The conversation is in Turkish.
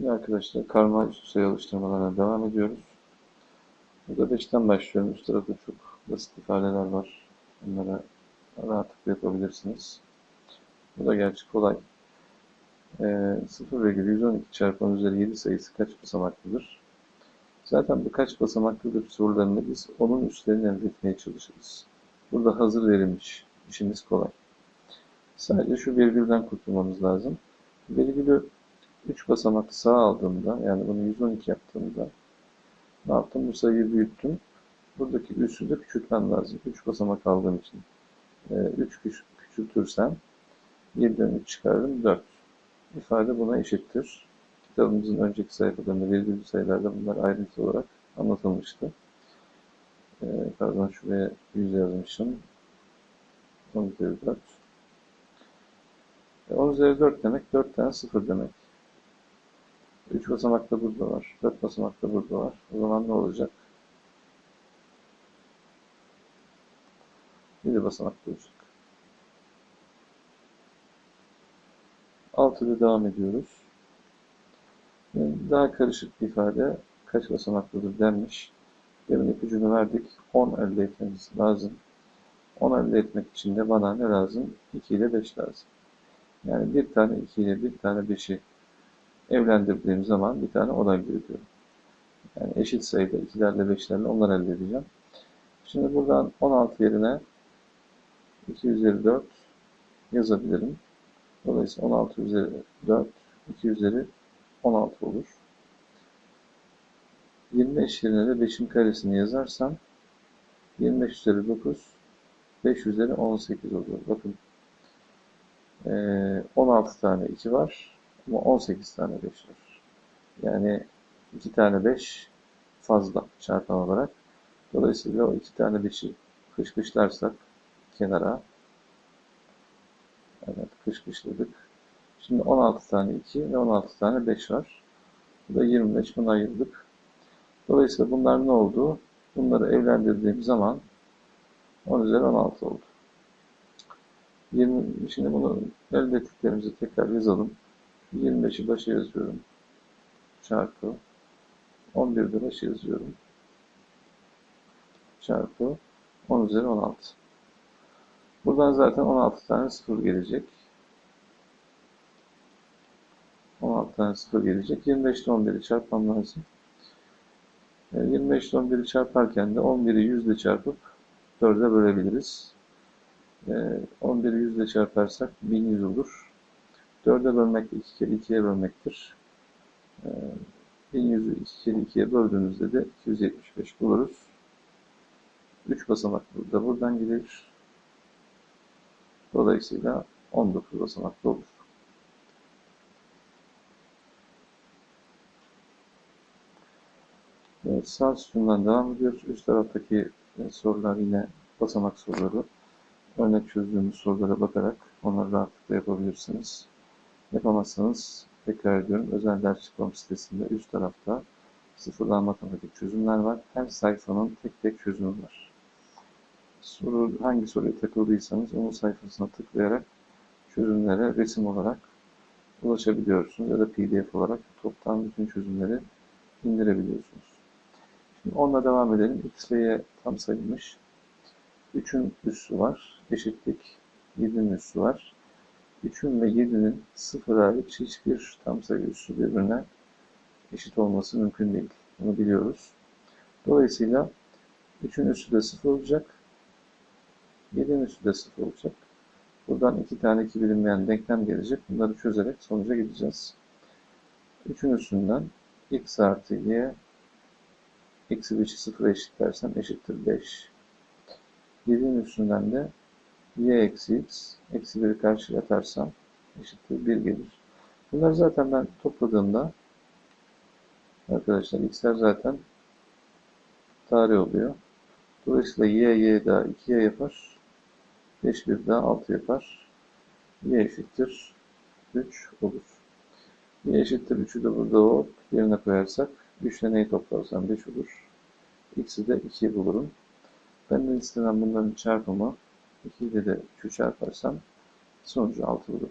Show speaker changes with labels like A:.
A: Şimdi arkadaşlar karma üstü sayı oluşturmalarına devam ediyoruz. Burada 5'ten başlıyorum. Üst tarafta çok basit ifadeler var. Bunlara rahatlıkla yapabilirsiniz. Bu da gerçi kolay. Ee, 0,112 çarpı 10 üzeri 7 sayısı kaç basamaklıdır? Zaten bu kaç basamaklıdır sorularında biz onun üstlerini elde etmeye çalışırız. Burada hazır verilmiş. İşimiz kolay. Sadece şu virgülden kurtulmamız lazım. Virgülü 3 basamak sağ aldığımda yani bunu 112 yaptığımda ne yaptım? Bu sayıyı büyüttüm. Buradaki üssü de küçültmem lazım. 3 basamak aldığım için. 3 ee, küç küçültürsem 7'den 3 çıkardım 4. İfade buna eşittir. Kitabımızın önceki sayfalarında virgülü sayılarda bunlar ayrıntı olarak anlatılmıştı. Ee, pardon şuraya 100 yazmışım. 10 üzeri 4. 10 üzeri 4 demek 4 tane 0 demek. 3 basamak da burada var. 4 basamak da burada var. O zaman ne olacak? 7 basamak olacak. 6'da devam ediyoruz. Daha karışık bir ifade kaç basamaklıdır denmiş. Demin ipucunu verdik. 10 elde etmemiz lazım. 10 elde etmek için de bana ne lazım? 2 ile 5 lazım. Yani bir tane 2 ile bir tane 5'i evlendirdiğim zaman bir tane oda görüyorum. Yani eşit sayıda ikilerle beşlerle onlar elde edeceğim. Şimdi buradan 16 yerine 2 üzeri 4 yazabilirim. Dolayısıyla 16 üzeri 4, 2 üzeri 16 olur. 25 yerine de 5'in karesini yazarsam 25 üzeri 9, 5 üzeri 18 oluyor. Bakın 16 tane 2 var. Ama 18 tane 5 var. Yani 2 tane 5 fazla çarpan olarak. Dolayısıyla o 2 tane 5'i kışkışlarsak kenara evet kışkışladık. Şimdi 16 tane 2 ve 16 tane 5 var. Bu da 25 bunu ayırdık. Dolayısıyla bunlar ne oldu? Bunları evlendirdiğim zaman 10 üzeri 16 oldu. 20, şimdi bunu elde ettiklerimizi tekrar yazalım. 25'i başa yazıyorum. Çarpı 11'de başa yazıyorum. Çarpı 10 üzeri 16. Buradan zaten 16 tane 0 gelecek. 16 tane 0 gelecek. 25 ile 11'i çarpmam lazım. 25 ile 11'i çarparken de 11'i 100 ile çarpıp 4'e bölebiliriz. 11'i 100 ile çarparsak 1100 olur. 4'e bölmek 2 kere 2'ye bölmektir. 1100'ü 2 kere 2'ye böldüğümüzde de 275 buluruz. 3 basamak burada buradan gelir. Dolayısıyla 19 basamaklı olur. Evet, sağ sütundan devam ediyoruz. Üst taraftaki e, sorular yine basamak soruları. Örnek çözdüğümüz sorulara bakarak onları rahatlıkla yapabilirsiniz. Yapamazsanız tekrar ediyorum özel ders çıkmam sitesinde üst tarafta sıfırdan matematik çözümler var. Her sayfanın tek tek çözümü var. Soru, hangi soruya takıldıysanız onun sayfasına tıklayarak çözümlere resim olarak ulaşabiliyorsunuz ya da pdf olarak toptan bütün çözümleri indirebiliyorsunuz. Şimdi onunla devam edelim. X ve Y tam sayılmış. 3'ün üssü var. Eşitlik 7'nin üssü var. 3'ün ve 7'nin 0 hariç hiçbir tam sayı üssü birbirine eşit olması mümkün değil. Bunu biliyoruz. Dolayısıyla 3'ün üssü de 0 olacak. 7'nin üssü de 0 olacak. Buradan iki tane iki bilinmeyen denklem gelecek. Bunları çözerek sonuca gideceğiz. 3'ün üstünden x artı y eksi 5'i 0'a eşitlersem eşittir 5. 7'nin üstünden de y eksi x eksi 1'i karşıya atarsam eşittir 1 gelir. Bunları zaten ben topladığımda arkadaşlar x'ler zaten tarih oluyor. Dolayısıyla y, y daha 2y yapar. 5 bir daha 6 yapar. y eşittir 3 olur. y eşittir 3'ü de burada o yerine koyarsak 3 ile neyi toplarsam 5 olur. x'i de 2 bulurum. Benden istenen bunların çarpımı 2 ile de 3'ü çarparsam sonucu 6 bulur.